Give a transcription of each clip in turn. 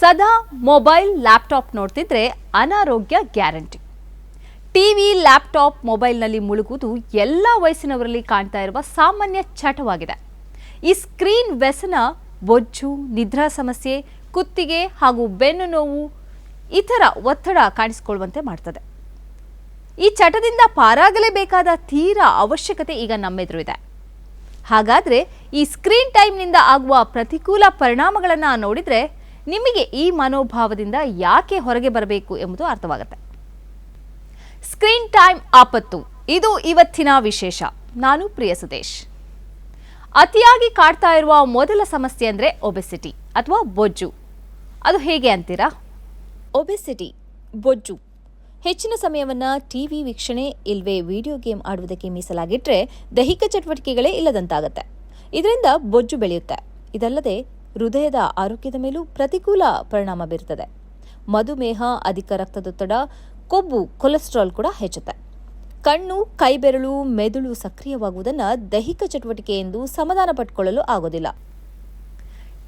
ಸದಾ mobile laptop ನೋಡ್ತಿದ್ರೆ ಅನಾರೋಗ್ಯ ಗ್ಯಾರಂಟಿ. ಟಿವಿ, ಲ್ಯಾಪ್ಟಾಪ್ ಮೊಬೈಲ್ನಲ್ಲಿ ಮುಳುಗುವುದು ಎಲ್ಲ ವಯಸ್ಸಿನವರಲ್ಲಿ ಕಾಣ್ತಾ ಇರುವ ಸಾಮಾನ್ಯ ಚಟವಾಗಿದೆ. ಈ ಸ್ಕ್ರೀನ್ ವ್ಯಸನ, ಬೊಜ್ಜು, ನಿದ್ರಾ ಸಮಸ್ಯೆ, ಕುತ್ತಿಗೆ ಹಾಗೂ ಬೆನ್ನು ನೋವು ಇತರ ಒತ್ತಡ ಕಾಣಿಸಿಕೊಳ್ಳುವಂತೆ ಮಾಡ್ತದೆ. ಈ ಚಟದಿಂದ ಪಾರಾಗಲೇಬೇಕಾದ ತೀರಾ ಅವಶ್ಯಕತೆ ಈಗ ನಮ್ಮೆದುರು ಇದೆ. ಹಾಗಾದರೆ ಈ ಸ್ಕ್ರೀನ್ ಟೈಮ್ನಿಂದ ಆಗುವ ಪ್ರತಿಕೂಲ ಪರಿಣಾಮಗಳನ್ನು ನೋಡಿದ್ರೆ ನಿಮಗೆ ಈ ಮನೋಭಾವದಿಂದ ಯಾಕೆ ಹೊರಗೆ ಬರಬೇಕು ಎಂಬುದು ಅರ್ಥವಾಗುತ್ತೆ. ಸ್ಕ್ರೀನ್ ಟೈಮ್ ಆಪತ್ತು. ಇದು ಇವತ್ತಿನ ವಿಶೇಷ. ನಾನು ಪ್ರಿಯ ಸುದೇಶ್. ಅತಿಯಾಗಿ ಕಾಡ್ತಾ ಇರುವ ಮೊದಲ ಸಮಸ್ಯೆ ಅಂದರೆ ಒಬೆಸಿಟಿ ಅಥವಾ ಬೊಜ್ಜು. ಅದು ಹೇಗೆ ಅಂತೀರಾ? ಒಬೆಸಿಟಿ, ಬೊಜ್ಜು. ಹೆಚ್ಚಿನ ಸಮಯವನ್ನು ಟಿವಿ ವೀಕ್ಷಣೆ ಇಲ್ವೇ ವಿಡಿಯೋ ಗೇಮ್ ಆಡುವುದಕ್ಕೆ ಮೀಸಲಾಗಿಟ್ಟರೆ ದೈಹಿಕ ಚಟುವಟಿಕೆಗಳೇ ಇಲ್ಲದಂತಾಗುತ್ತೆ. ಇದರಿಂದ ಬೊಜ್ಜು ಬೆಳೆಯುತ್ತೆ. ಇದಲ್ಲದೆ ಹೃದಯದ ಆರೋಗ್ಯದ ಮೇಲೂ ಪ್ರತಿಕೂಲ ಪರಿಣಾಮ ಬೀರುತ್ತದೆ ಮಧುಮೇಹ, ಅಧಿಕ ರಕ್ತದೊತ್ತಡ ಕೊಬ್ಬು, ಕೊಲೆಸ್ಟ್ರಾಲ್ ಕೂಡ ಹೆಚ್ಚುತ್ತೆ. ಕಣ್ಣು, ಕೈಬೆರಳು, ಮೆದುಳು ಸಕ್ರಿಯವಾಗುವುದನ್ನು ದೈಹಿಕ ಚಟುವಟಿಕೆ ಎಂದು ಸಮಾಧಾನ ಪಟ್ಟುಕೊಳ್ಳಲು ಆಗೋದಿಲ್ಲ.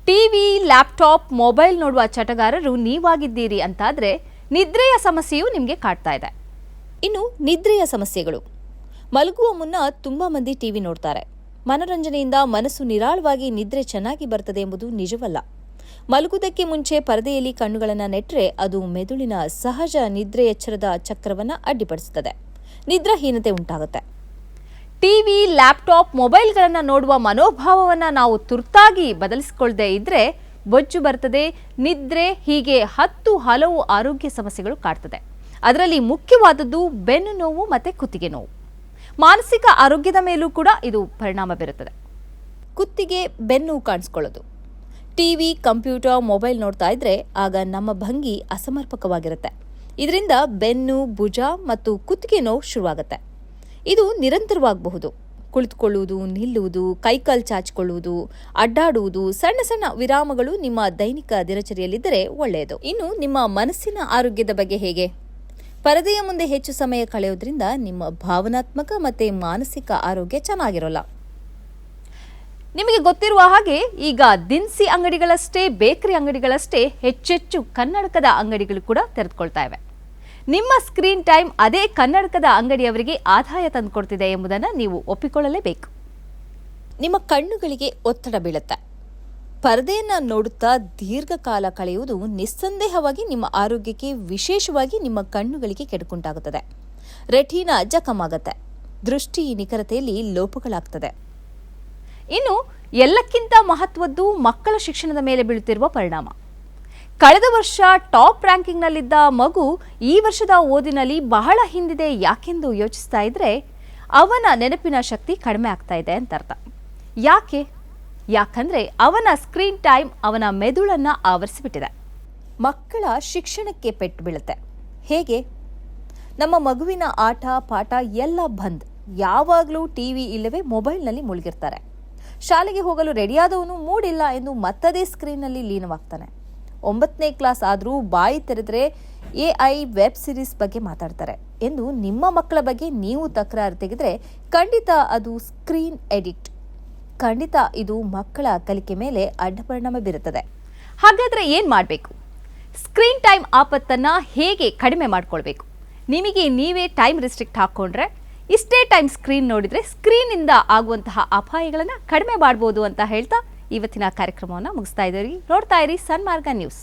ಟಿವಿ, ಲ್ಯಾಪ್ಟಾಪ್, ಮೊಬೈಲ್ ನೋಡುವ ಚಟಗಾರರು ನೀವಾಗಿದ್ದೀರಿ ಅಂತಾದರೆ ನಿದ್ರೆಯ ಸಮಸ್ಯೆಯು ನಿಮಗೆ ಕಾಡ್ತಾ ಇದೆ. ಇನ್ನು ನಿದ್ರೆಯ ಸಮಸ್ಯೆಗಳು. ಮಲಗುವ ಮುನ್ನ ತುಂಬಾ ಮಂದಿ ಟಿವಿ ನೋಡ್ತಾರೆ. ಮನೋರಂಜನೆಯಿಂದ ಮನಸ್ಸು ನಿರಾಳವಾಗಿ ನಿದ್ರೆ ಚೆನ್ನಾಗಿ ಬರ್ತದೆ ಎಂಬುದು ನಿಜವಲ್ಲ. ಮಲಗುವುದಕ್ಕೆ ಮುಂಚೆ ಪರದೆಯಲ್ಲಿ ಕಣ್ಣುಗಳನ್ನು ನೆಟ್ಟರೆ ಅದು ಮೆದುಳಿನ ಸಹಜ ನಿದ್ರೆ ಎಚ್ಚರದ ಚಕ್ರವನ್ನು ಅಡ್ಡಿಪಡಿಸುತ್ತದೆ. ನಿದ್ರಾಹೀನತೆ ಉಂಟಾಗುತ್ತೆ. ಟಿವಿ, ಲ್ಯಾಪ್ಟಾಪ್, ಮೊಬೈಲ್ಗಳನ್ನು ನೋಡುವ ಮನೋಭಾವವನ್ನು ನಾವು ತುರ್ತಾಗಿ ಬದಲಿಸಿಕೊಳ್ಳದೆ ಇದ್ದರೆ ಬೊಜ್ಜು ಬರ್ತದೆ, ನಿದ್ರೆ ಹೀಗೆ ಹತ್ತು ಹಲವು ಆರೋಗ್ಯ ಸಮಸ್ಯೆಗಳು ಕಾಡ್ತದೆ. ಅದರಲ್ಲಿ ಮುಖ್ಯವಾದದ್ದು ಬೆನ್ನು ನೋವು ಮತ್ತು ಕುತ್ತಿಗೆ ನೋವು. ಮಾನಸಿಕ ಆರೋಗ್ಯದ ಮೇಲೂ ಕೂಡ ಇದು ಪರಿಣಾಮ ಬೀರುತ್ತದೆ. ಕುತ್ತಿಗೆ ಬೆನ್ನು ಕಾಣಿಸ್ಕೊಳ್ಳೋದು. ಟಿವಿ, ಕಂಪ್ಯೂಟರ್, ಮೊಬೈಲ್ ನೋಡ್ತಾ ಇದ್ರೆ ಆಗ ನಮ್ಮ ಭಂಗಿ ಅಸಮರ್ಪಕವಾಗಿರುತ್ತೆ. ಇದರಿಂದ ಬೆನ್ನು, ಭುಜ ಮತ್ತು ಕುತ್ತಿಗೆ ನೋವು ಶುರುವಾಗುತ್ತೆ. ಇದು ನಿರಂತರವಾಗಬಹುದು. ಕುಳಿತುಕೊಳ್ಳುವುದು, ನಿಲ್ಲುವುದು, ಕೈಕಾಲು ಚಾಚಿಕೊಳ್ಳುವುದು, ಅಡ್ಡಾಡುವುದು, ಸಣ್ಣ ಸಣ್ಣ ವಿರಾಮಗಳು ನಿಮ್ಮ ದೈನಿಕ ದಿನಚರಿಯಲ್ಲಿದ್ದರೆ ಒಳ್ಳೆಯದು. ಇನ್ನು ನಿಮ್ಮ ಮನಸ್ಸಿನ ಆರೋಗ್ಯದ ಬಗ್ಗೆ ಹೇಗೆ? ಪರದೆಯ ಮುಂದೆ ಹೆಚ್ಚು ಸಮಯ ಕಳೆಯೋದ್ರಿಂದ ನಿಮ್ಮ ಭಾವನಾತ್ಮಕ ಮತ್ತೆ ಮಾನಸಿಕ ಆರೋಗ್ಯ ಚೆನ್ನಾಗಿರೋಲ್ಲ. ನಿಮಗೆ ಗೊತ್ತಿರುವ ಹಾಗೆ ಈಗ ದಿನಸಿ ಅಂಗಡಿಗಳಷ್ಟೇ, ಬೇಕರಿ ಅಂಗಡಿಗಳಷ್ಟೇ ಹೆಚ್ಚೆಚ್ಚು ಕನ್ನಡಕದ ಅಂಗಡಿಗಳು ಕೂಡ ತೆರೆದುಕೊಳ್ತಾ ಇವೆ. ನಿಮ್ಮ ಸ್ಕ್ರೀನ್ ಟೈಮ್ ಅದೇ ಕನ್ನಡಕದ ಅಂಗಡಿಯವರಿಗೆ ಆದಾಯ ತಂದುಕೊಡ್ತಿದೆ ಎಂಬುದನ್ನು ನೀವು ಒಪ್ಪಿಕೊಳ್ಳಲೇಬೇಕು. ನಿಮ್ಮ ಕಣ್ಣುಗಳಿಗೆ ಒತ್ತಡ ಬೀಳುತ್ತೆ. ಪರದೆಯನ್ನ ನೋಡುತ್ತಾ ದೀರ್ಘಕಾಲ ಕಳೆಯುವುದು ನಿಸ್ಸಂದೇಹವಾಗಿ ನಿಮ್ಮ ಆರೋಗ್ಯಕ್ಕೆ ವಿಶೇಷವಾಗಿ ನಿಮ್ಮ ಕಣ್ಣುಗಳಿಗೆ ಕೆಡುಕುಂಟಾಗುತ್ತದೆ. ರೆಟೀನ ಜಖಮಾಗತ್ತೆ. ದೃಷ್ಟಿ ನಿಖರತೆಯಲ್ಲಿ ಲೋಪಗಳಾಗ್ತದೆ. ಇನ್ನು ಎಲ್ಲಕ್ಕಿಂತ ಮಹತ್ವದ್ದು ಮಕ್ಕಳ ಶಿಕ್ಷಣದ ಮೇಲೆ ಬೀಳುತ್ತಿರುವ ಪರಿಣಾಮ. ಕಳೆದ ವರ್ಷ ಟಾಪ್ ರ್ಯಾಂಕಿಂಗ್ನಲ್ಲಿದ್ದ ಮಗು ಈ ವರ್ಷದ ಓದಿನಲ್ಲಿ ಬಹಳ ಹಿಂದಿದೆ ಯಾಕೆಂದು ಯೋಚಿಸ್ತಾ ಇದ್ರೆ ಅವನ ನೆನಪಿನ ಶಕ್ತಿ ಕಡಿಮೆ ಆಗ್ತಾ ಇದೆ ಅಂತ ಅರ್ಥ ಯಾಕೆ? ಯಾಕಂದ್ರೆ ಅವನ ಸ್ಕ್ರೀನ್ ಟೈಮ್ ಅವನ ಮೆದುಳನ್ನ ಆವರಿಸಿಬಿಟ್ಟಿದೆ. ಮಕ್ಕಳ ಶಿಕ್ಷಣಕ್ಕೆ ಪೆಟ್ಟು ಬೀಳುತ್ತೆ. ಹೇಗೆ? ನಮ್ಮ ಮಗುವಿನ ಆಟ, ಪಾಠ ಎಲ್ಲ ಬಂದ್. ಯಾವಾಗಲೂ ಟಿವಿ ಇಲ್ಲವೇ ಮೊಬೈಲ್ನಲ್ಲಿ ಮುಳುಗಿರ್ತಾರೆ. ಶಾಲೆಗೆ ಹೋಗಲು ರೆಡಿಯಾದವನು ಮೂಡಿಲ್ಲ ಎಂದು ಮತ್ತದೇ ಸ್ಕ್ರೀನ್ನಲ್ಲಿ ಲೀನವಾಗ್ತಾನೆ. ಒಂಬತ್ತನೇ ಕ್ಲಾಸ್ ಆದರೂ ಬಾಯಿ ತೆರೆದ್ರೆ ಎ ಐ ವೆಬ್ ಸಿರೀಸ್ ಬಗ್ಗೆ ಮಾತಾಡ್ತಾರೆ ಎಂದು ನಿಮ್ಮ ಮಕ್ಕಳ ಬಗ್ಗೆ ನೀವು ತಕರಾರು ತೆಗೆದ್ರೆ ಖಂಡಿತ ಅದು ಸ್ಕ್ರೀನ್ ಎಡಿಕ್ಟ್ ಖಂಡಿತ ಇದು ಮಕ್ಕಳ ಕಲಿಕೆ ಮೇಲೆ ಅಡ್ಡಪರಿಣಾಮ ಬೀರುತ್ತದೆ. ಹಾಗಾದರೆ ಏನು ಮಾಡಬೇಕು? ಸ್ಕ್ರೀನ್ ಟೈಮ್ ಆಪತ್ತನ್ನು ಹೇಗೆ ಕಡಿಮೆ ಮಾಡಿಕೊಳ್ಬೇಕು? ನಿಮಗೆ ನೀವೇ ಟೈಮ್ ರಿಸ್ಟ್ರಿಕ್ಟ್ ಹಾಕ್ಕೊಂಡ್ರೆ ಇಷ್ಟೇ ಟೈಮ್ ಸ್ಕ್ರೀನ್ ನೋಡಿದರೆ ಸ್ಕ್ರೀನಿಂದ ಆಗುವಂತಹ ಅಪಾಯಗಳನ್ನು ಕಡಿಮೆ ಮಾಡ್ಬೋದು ಅಂತ ಹೇಳ್ತಾ ಇವತ್ತಿನ ಕಾರ್ಯಕ್ರಮವನ್ನು ಮುಗಿಸ್ತಾ ಇದ್ದೀರಿ ನೋಡ್ತಾ ಇರಿ ಸನ್ಮಾರ್ಗ ನ್ಯೂಸ್.